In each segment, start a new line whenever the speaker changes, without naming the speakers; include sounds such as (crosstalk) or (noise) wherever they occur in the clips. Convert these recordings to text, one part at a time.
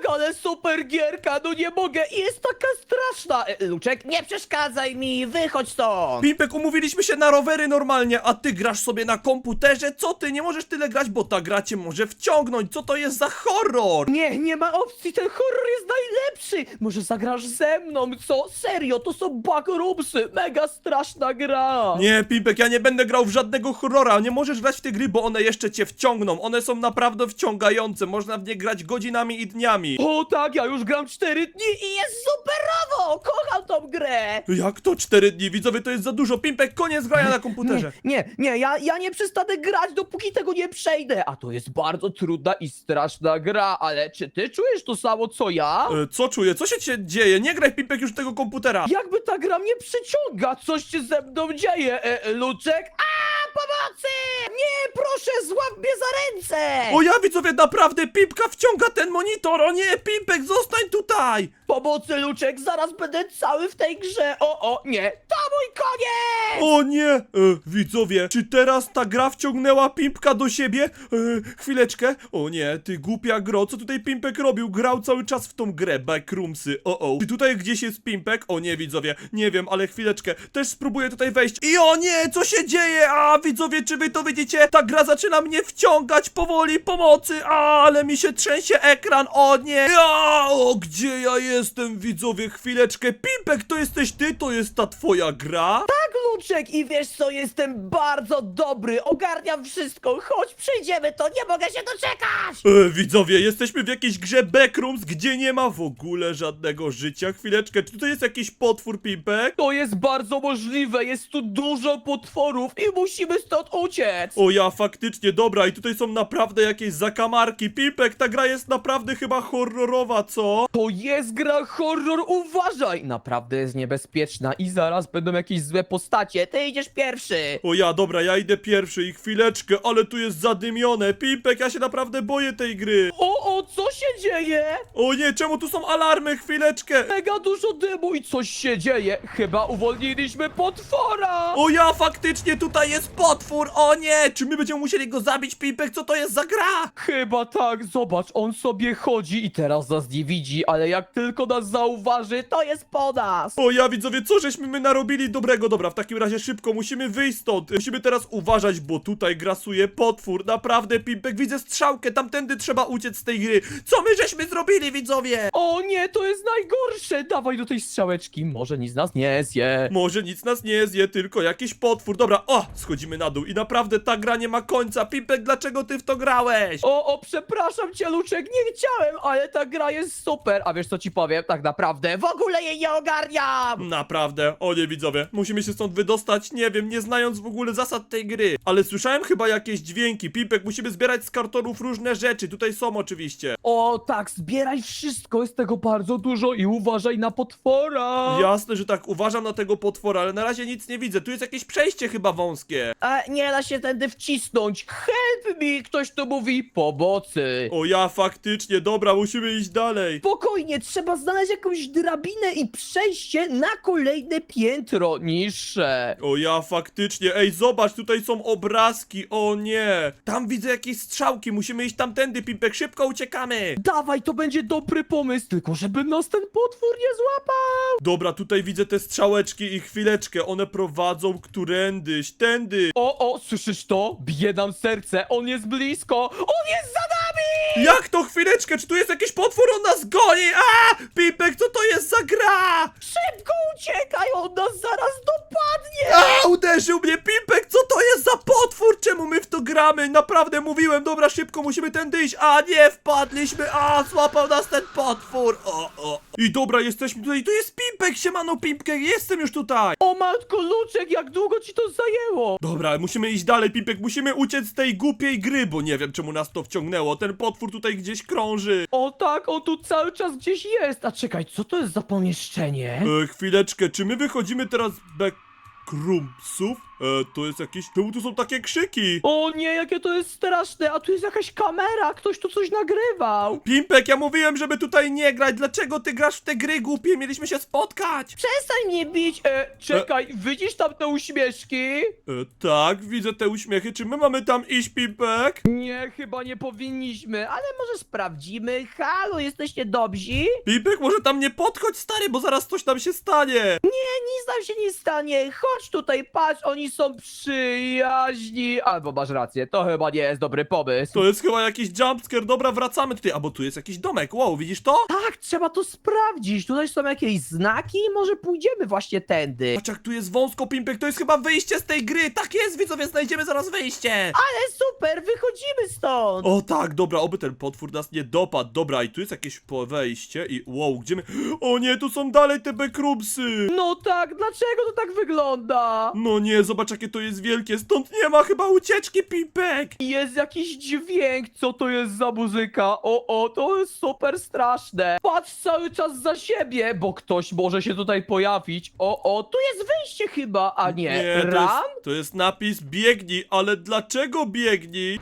tak, ale super gierka, no nie mogę jest taka straszna. E, Luczek, nie przeszkadzaj mi, wychodź stąd.
Pimpek, umówiliśmy się na rowery normalnie, a ty grasz sobie na komputerze? Co ty? Nie możesz tyle grać, bo ta gra cię może wciągnąć. Co to jest za horror?
Nie, nie ma opcji, ten horror jest najlepszy. Może zagrasz ze mną, co? Serio, to są backroomsy, mega straszna gra.
Nie, Pimpek, ja nie będę grał w żadnego horrora. Nie możesz grać w te gry, bo one jeszcze cię wciągną. One są naprawdę wciągające. Można w nie grać godzinami i dniami.
O tak, ja już gram 4 dni i jest superowo! Kocham tą grę!
Jak to cztery dni? Widzowie, to jest za dużo. Pimpek, koniec grania na komputerze.
Nie, nie, ja, ja nie przestanę grać, dopóki tego nie przejdę. A to jest bardzo trudna i straszna gra, ale czy ty czujesz to samo co ja?
E, co czuję? Co się cię dzieje? Nie graj, Pimpek, już tego komputera.
Jakby ta gra mnie przyciąga, coś się ze mną dzieje, e, e, Luczek? A, pomocy! Nie, proszę, złap mnie za ręce!
O ja, widzowie, naprawdę, Pimpka wciąga ten monitor. O nie, Pimpek, zostań tutaj.
Pomocy, Luczek, zaraz będę cały w tej grze. O, o, nie, to mój koniec!
O nie! E, widzowie, czy teraz ta gra wciągnęła Pimpka do siebie? E, chwileczkę. O nie, ty głupia gro, co tutaj Pimpek robił? Grał cały czas w tą grę, backroomsy. O o. Czy tutaj gdzieś jest Pimpek? O nie, widzowie, nie wiem, ale chwileczkę. Też spróbuję tutaj wejść. I o nie, co się dzieje? A, widzowie, czy wy to widzicie? Ta gra zaczyna mnie wciągać powoli, pomocy. A, ale mi się trzęsie ekran. O nie! Ja, o, gdzie ja jestem, widzowie? Chwileczkę. Pimpek, to jesteś ty? To jest ta twoja gra?
Tak, Luczek, i wiesz co, jestem bardzo dobry, ogarniam wszystko, chodź, przejdziemy to, nie mogę się doczekać!
E, widzowie, jesteśmy w jakiejś grze Backrooms, gdzie nie ma w ogóle żadnego życia. Chwileczkę, czy tutaj jest jakiś potwór, Pimpek?
To jest bardzo możliwe, jest tu dużo potworów i musimy stąd uciec!
O ja, faktycznie, dobra, i tutaj są naprawdę jakieś zakamarki. Pimpek, ta gra jest naprawdę chyba horrorowa, co?
To jest gra horror, uważaj! Naprawdę jest niebezpieczna i zaraz będą jakieś złe postacie, ty idziesz pierwszy!
O ja, dobra, ja idę pierwszy i chwileczkę, ale tu jest zadymione. Pimpek, ja się naprawdę boję tej gry.
O, o, co się dzieje?
O nie, czemu tu są alarmy? Chwileczkę.
Mega dużo dymu i coś się dzieje, chyba uwolniliśmy potwora!
O ja, faktycznie tutaj jest potwór, o nie! Czy my będziemy musieli go zabić, Pimpek? Co to jest za gra?
Chyba tak, zobacz, on sobie chodzi i teraz nas nie widzi, ale jak tylko nas zauważy, to jest po nas!
O ja widzowie, co żeśmy my narobili dobrego? Dobra, w takim razie szybko, musimy wyjść stąd. Musimy teraz uważać, bo tutaj grasuje potwór. Naprawdę, Pimpek, widzę strzałkę, tamtędy trzeba uciec z tej gry. Co my żeśmy zrobili, widzowie?
O nie, to jest najgorsze! Dawaj do tej strzałeczki, może nic nas nie zje.
Może nic nas nie zje, tylko jakiś potwór. Dobra, o, schodzimy na dół i naprawdę ta gra nie ma końca. Pimpek, dlaczego ty w to grałeś?
O, o, przepraszam cię, Luczek, nie chciałem, ale ta gra jest super. A wiesz co ci powiem? Tak naprawdę w ogóle jej nie ogarniam!
Naprawdę, o nie widzowie, musimy się stąd wydostać, nie wiem, nie znając w ogóle zasad tej gry. Ale słyszałem chyba jakieś dźwięki. Pimpek, musimy zbierać z kartonów różne rzeczy, tutaj są oczywiście.
O, tak, zbieraj wszystko, jest tego bardzo dużo i uważaj na potwora!
Jasne, że tak, uważam na tego potwora, ale na razie nic nie widzę. Tu jest jakieś przejście chyba wąskie.
E, nie da się tędy wcisnąć. Help me, ktoś tu mówi pomocy.
O ja, faktycznie, dobra, musimy iść dalej.
Spokojnie, trzeba znaleźć jakąś drabinę i przejście na kolejne piętro niższe.
O ja, faktycznie, ej, zobacz, tutaj są obrazki, o nie. Tam widzę jakieś strzałki, musimy iść tamtędy, Pimpek, szybko uciekamy.
Dawaj, to będzie dobry pomysł, tylko żeby nas ten potwór nie złapał.
Dobra, tutaj widzę te strzałeczki i chwileczkę, one prowadzą którędyś, tędy.
O, o, słyszysz to? Bije nam serce, on jest blisko, on jest za nami!
Jak to chwileczkę? Czy tu jest jakiś potwór? On nas goni! A! Pipek, co to jest za gra?
Szybko uciekaj, on nas zaraz dopadnie!
A! Uderzył mnie Pipek! To jest za potwór? Czemu my w to gramy? Naprawdę mówiłem, dobra, szybko musimy tędy iść. A nie, wpadliśmy! A! Złapał nas ten potwór! O, o. I dobra, jesteśmy tutaj. Tu jest Pipek! Siemano, Pipek! Jestem już tutaj!
O matko, Luczek, jak długo ci to zajęło?
Dobra, musimy iść dalej, Pipek. Musimy uciec z tej głupiej gry, bo nie wiem, czemu nas to wciągnęło. Ten potwór tutaj gdzieś krąży.
O tak, on tu cały czas gdzieś jest. A czekaj, co to jest za pomieszczenie?
E, chwileczkę, czy my wychodzimy teraz z backroomsów? To jest jakiś... Czemu tu są takie krzyki?
O nie, jakie to jest straszne, a tu jest jakaś kamera, ktoś tu coś nagrywał.
Pimpek, ja mówiłem, żeby tutaj nie grać. Dlaczego ty grasz w te gry głupie? Mieliśmy się spotkać.
Przestań mnie bić. E, czekaj, widzisz tam te uśmieszki?
E, tak, widzę te uśmiechy. Czy my mamy tam iść, Pimpek?
Nie, chyba nie powinniśmy, ale może sprawdzimy. Halo, jesteście dobrzy?
Pimpek, może tam nie podchodź, stary, bo zaraz coś tam się stanie.
Nie, nic nam się nie stanie. Chodź tutaj, patrz, oni są przyjaźni. Albo masz rację, to chyba nie jest dobry pomysł.
To jest chyba jakiś jumpscare. Dobra, wracamy tutaj. A bo tu jest jakiś domek. Wow, widzisz to?
Tak, trzeba to sprawdzić. Tutaj są jakieś znaki, może pójdziemy właśnie tędy.
Patrz jak tu jest wąsko, Pimpek. To jest chyba wyjście z tej gry. Tak jest, widzowie, znajdziemy zaraz wyjście.
Ale super, wychodzimy stąd.
O tak, dobra, oby ten potwór nas nie dopadł. Dobra, i tu jest jakieś po- wejście i wow, gdzie my... (gasps) O nie, tu są dalej te backroomsy.
No tak, dlaczego to tak wygląda?
No nie, zobacz jakie to jest wielkie. Stąd nie ma chyba ucieczki, Pimpek.
Jest jakiś dźwięk, co to jest za muzyka? O, o, to jest super straszne. Patrz cały czas za siebie, bo ktoś może się tutaj pojawić. O, o, tu jest wyjście chyba, a nie,
to
ram?
jest, to jest napis biegnij, ale dlaczego biegnij?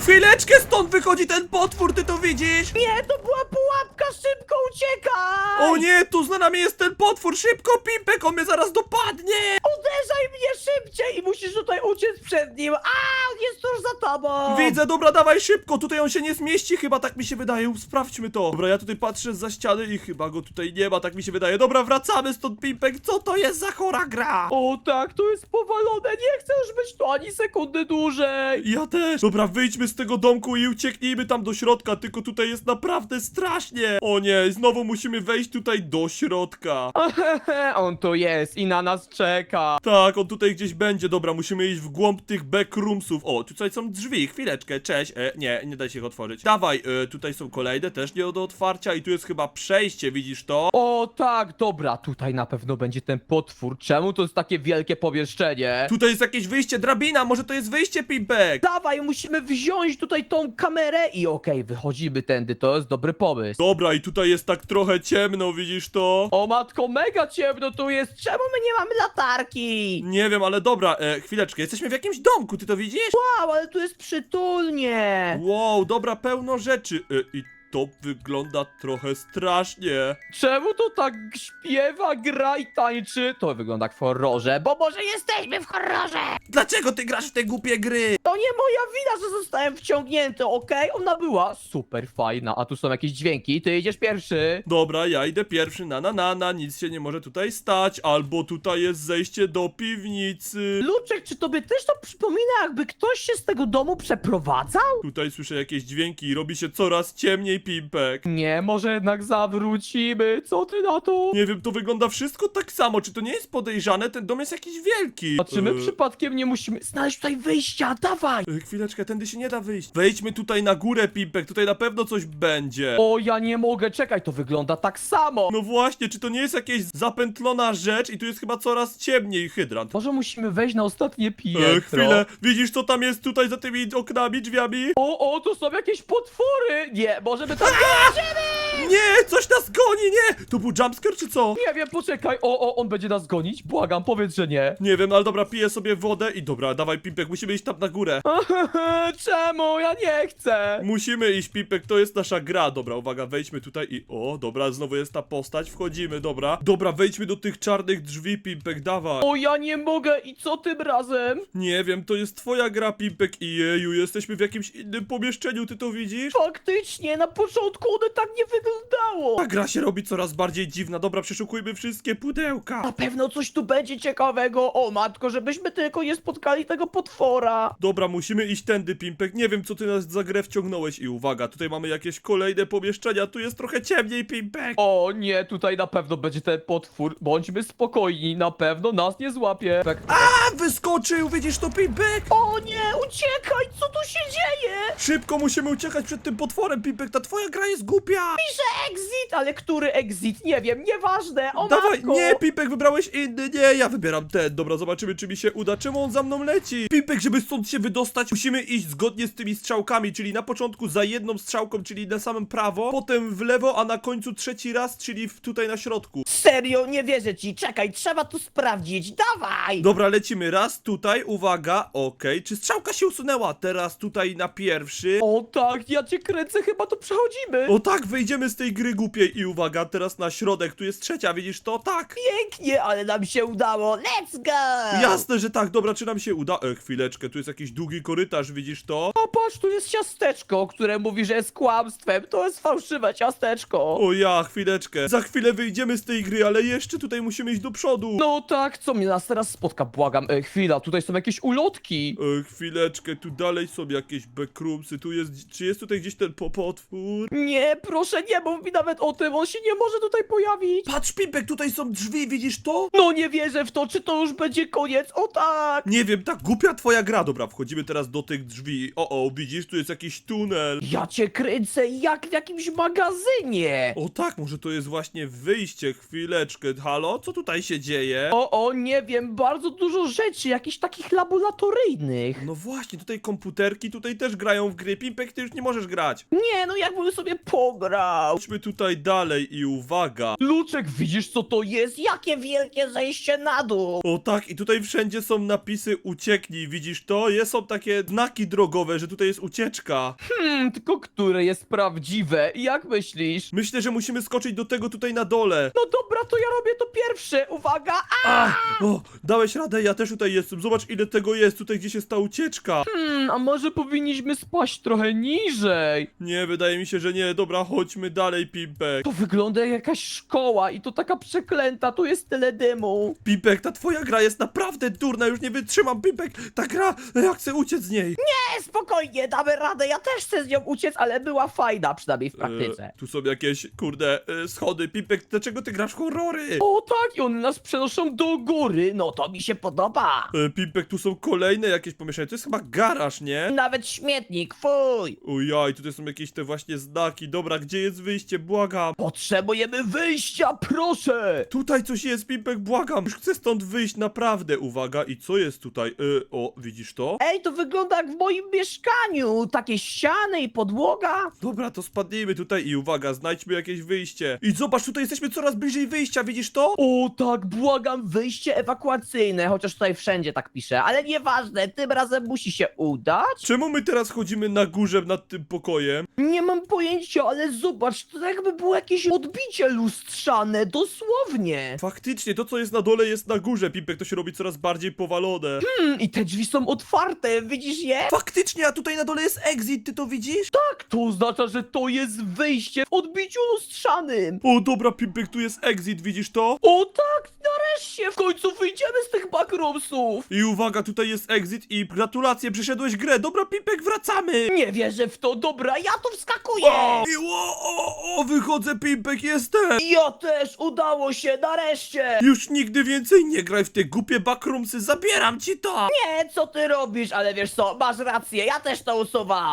Chwileczkę stąd wychodzi ten potwór, ty to widzisz?
Nie, to była pułapka, szybko uciekaj!
O nie, tu za nami jest ten potwór, szybko Pimpek, on mnie zaraz dopadnie!
Uderzaj mnie szybciej i musisz tutaj uciec przed nim. A, on jest tuż za tobą!
Widzę, dobra, dawaj szybko, tutaj on się nie zmieści chyba, tak mi się wydaje, sprawdźmy to. Dobra, ja tutaj patrzę za ściany i chyba go tutaj nie ma, tak mi się wydaje. Dobra, wracamy stąd Pimpek, co to jest za chora gra?
O tak, to jest powalone, nie chcę już być tu ani sekundy dłużej.
Ja też. Dobra, wyjdźmy z tego domku i ucieknijmy tam do środka, tylko tutaj jest naprawdę strasznie. O nie, znowu musimy wejść tutaj do środka. (laughs)
on tu jest i na nas czeka.
Tak, on tutaj gdzieś będzie. Dobra, musimy iść w głąb tych backroomsów. O, tutaj są drzwi, chwileczkę, cześć. E, nie, nie da się ich otworzyć. Dawaj, e, tutaj są kolejne, też nie do otwarcia i tu jest chyba przejście, widzisz to?
O tak, dobra, tutaj na pewno będzie ten potwór. Czemu to jest takie wielkie pomieszczenie?
Tutaj jest jakieś wyjście, drabina, może to jest wyjście, Pimpek?
Dawaj, musimy wziąć tutaj tą kamerę i okej, wychodzimy tędy, to jest dobry pomysł.
Dobra, i tutaj jest tak trochę ciemno, widzisz to?
O matko, mega ciemno tu jest, czemu my nie mamy latarki?
Nie wiem, ale dobra, e, chwileczkę, jesteśmy w jakimś domku, ty to widzisz?
Wow, ale tu jest przytulnie.
Wow, dobra, pełno rzeczy. E, I to wygląda trochę strasznie.
Czemu to tak śpiewa, gra i tańczy? To wygląda jak w horrorze, bo może jesteśmy w horrorze!
Dlaczego ty grasz w te głupie gry?
To nie moja wina, że zostałem wciągnięty, okej? Ona była super fajna, a tu są jakieś dźwięki, ty jedziesz pierwszy.
Dobra, ja idę pierwszy, na na na na, nic się nie może tutaj stać, albo tutaj jest zejście do piwnicy.
Luczek, czy tobie też to przypomina, jakby ktoś się z tego domu przeprowadzał?
Tutaj słyszę jakieś dźwięki i robi się coraz ciemniej, Pimpek.
Nie, może jednak zawrócimy, co ty na to?
Nie wiem, to wygląda wszystko tak samo, czy to nie jest podejrzane? Ten dom jest jakiś wielki.
A czy my
E,
przypadkiem nie musimy znaleźć tutaj wyjścia? Dawaj!
e, Chwileczkę, tędy się nie da wyjść. Wejdźmy tutaj na górę, Pimpek, tutaj na pewno coś będzie.
O, ja nie mogę, czekaj, to wygląda tak samo!
No właśnie, czy to nie jest jakaś zapętlona rzecz i tu jest chyba coraz ciemniej hydrant?
Może musimy wejść na ostatnie piętro?
E, chwilę, widzisz co tam jest tutaj za tymi oknami, drzwiami?
O, o, tu są jakieś potwory! Nie, może by tam...
Nie, coś nas goni, nie! To był jumpscare czy co?
Nie wiem, poczekaj, o, o, on będzie nas gonić? Błagam, powiedz, że nie.
Nie wiem, ale dobra, piję sobie wodę i dobra, dawaj Pimpek, musimy iść tam na górę. (laughs)
Czemu? Ja nie chcę!
Musimy iść, Pimpek, to jest nasza gra. Dobra, uwaga, wejdźmy tutaj i... O, dobra, znowu jest ta postać, wchodzimy, dobra. Dobra, wejdźmy do tych czarnych drzwi, Pimpek, dawaj.
O, ja nie mogę i co tym razem?
Nie wiem, to jest twoja gra, Pimpek i jeju, jesteśmy w jakimś innym pomieszczeniu, ty to widzisz?
Faktycznie, na początku one tak nie wyglądało.
Ta gra się robi coraz bardziej dziwna. Dobra, przeszukujmy wszystkie pudełka.
Na pewno coś tu będzie ciekawego. O matko, żebyśmy tylko nie spotkali tego potwora.
Dobra, musimy iść tędy, Pimpek. Nie wiem, co ty nas za grę wciągnąłeś. I uwaga, tutaj mamy jakieś kolejne pomieszczenia. Tu jest trochę ciemniej, Pimpek.
O nie, tutaj na pewno będzie ten potwór. Bądźmy spokojni, na pewno nas nie złapie. Tak.
A, wyskoczył, widzisz to, Pimpek?
O nie, uciekaj, co tu się dzieje?
Szybko musimy uciekać przed tym potworem, Pimpek. Ta twoja gra jest głupia.
Pisze exit, ale który exit? Nie wiem, nieważne, o
Dawaj,
matko.
nie, Pimpek, wybrałeś inny, nie, ja wybieram ten. Dobra, zobaczymy, czy mi się uda. Czemu on za mną leci? Pimpek, żeby stąd się wydostać, musimy iść zgodnie z tymi strzałkami, czyli na początku za jedną strzałką, czyli na samym prawo, potem w lewo, a na końcu trzeci raz, czyli w, tutaj na środku.
Serio, nie wierzę ci. Czekaj, trzeba tu sprawdzić. Dawaj!
Dobra, lecimy raz tutaj, uwaga, okej. Czy strzałka się usunęła? Teraz tutaj na pierwszy.
O tak, ja cię kręcę, chyba to przechodzimy.
O tak, wyjdziemy z tej gry głupiej i uwaga, teraz na środek, tu jest trzecia, widzisz to? Tak.
Pięknie, ale nam się udało. Let's go!
Jasne, że tak, dobra, czy nam się uda? E, chwileczkę, tu jest jakiś długi korytarz, widzisz to?
A patrz, tu jest ciasteczko, które mówi, że jest kłamstwem. To jest fałszywe ciasteczko.
O ja, chwileczkę. Za chwilę wyjdziemy z tej gry, ale jeszcze tutaj musimy iść do przodu.
No tak, co mnie nas teraz spotka, błagam. E, chwila, tutaj są jakieś ulotki.
E, chwileczkę, tu dalej są jakieś backroomsy, tu jest, czy jest tutaj gdzieś ten po potwór?
Nie, proszę, nie mów mi nawet o tym, on się nie może tutaj pojawić.
Patrz, Pipek, tutaj są drzwi, widzisz to?
No nie wierzę w to, czy to już będzie koniec, o tak.
Nie wiem, tak głupia twoja gra. Dobra, wchodzimy teraz do tych drzwi. O, o, widzisz, tu jest jakiś tunel.
Ja cię kręcę jak w jakimś magazynie.
O tak, może to jest właśnie wyjście. Chwileczkę, halo? Co tutaj się dzieje?
O, o, nie wiem, bardzo dużo rzeczy, jakichś takich laboratoryjnych.
No właśnie, tutaj komputerki tutaj też grają w gry. Pimpek, ty już nie możesz grać.
Nie, no jakbym sobie pograł.
Chodźmy tutaj dalej i uwaga.
Luczek, widzisz co to jest?
Jakie wielkie zejście na dół!
O tak, i tutaj wszędzie są napisy ucieknij, widzisz to? Jest, są takie znaki drogowe, że tutaj jest ucieczka.
Hmm, tylko które jest prawdziwe? Jak myślisz?
Myślę, że musimy skoczyć do tego tutaj na dole.
No dobra, to ja robię to pierwsze. Uwaga! A!
Ach, o, dałeś radę, ja też tutaj jestem. Zobacz ile tego jest, tutaj gdzieś jest ta ucieczka.
Hmm, a może powinniśmy spaść trochę niżej?
Nie, wydaje mi się, że nie. Dobra, chodźmy dalej, Pimpek.
To wygląda jak jakaś szkoła i to taka przeklęta, tu jest tyle dymu.
Pimpek, ta twoja gra jest naprawdę durna, już nie wytrzymam, Pimpek. Ta gra, ja chcę uciec z niej.
Nie, spokojnie, damy radę. Ja też chcę z nią uciec, ale była fajna, przynajmniej w praktyce.
E, tu są jakieś, kurde, e, schody. Pimpek, dlaczego ty grasz w horrory?
O tak, i one nas przenoszą do góry. No
to mi się podoba.
E, Pimpek, tu są kolejne jakieś pomieszczenia. To jest chyba garaż, nie?
Nawet śmietnik, fuj!
Ojaj, tutaj są jakieś te właśnie znaki. Dobra, gdzie jest wyjście? Błagam.
potrzebujemy wyjścia, proszę!
Tutaj coś jest, Pimpek, błagam. Już chcę stąd wyjść, naprawdę. Uwaga, i co jest tutaj? E, o, widzisz to?
Ej, to wygląda jak w moim mieszkaniu. Takie ściany i podłoga.
Dobra, to spadnijmy tutaj i uwaga, znajdźmy jakieś wyjście. I zobacz, tutaj jesteśmy coraz bliżej wyjścia, widzisz to?
O tak, błagam,
Wyjście ewakuacyjne, chociaż tutaj wszędzie tak pisze, ale nieważne, tym razem musi się udać.
Czemu my teraz chodzimy na górze nad tym pokojem?
Nie mam pojęcia, ale zobacz, to jakby było jakieś odbicie lustrzane, dosłownie.
Faktycznie, to co jest na dole jest na górze, Pimpek, to się robi coraz bardziej powalone.
Hmm, i te drzwi są otwarte,
Widzisz je?
Faktycznie, a tutaj na dole jest exit, ty to widzisz?
tak, to oznacza, że to jest wyjście w odbiciu lustrzanym.
O, dobra, Pimpek, tu jest exit, widzisz to?
O tak, nareszcie, w końcu wyjdziemy z tych backroomsów.
I uwaga, tutaj jest exit i gratulacje, przeszedłeś grę. Dobra, Pimpek, wracamy!
Nie wierzę w to, dobra, ja tu wskakuję.
O, i o, o, o, wychodzę, Pimpek, jestem!
Ja też, udało się, nareszcie.
Już nigdy więcej nie graj w te głupie backroomsy, zabieram ci to!
Nie, co ty robisz, ale wiesz co, masz rację, ja też to usuwam.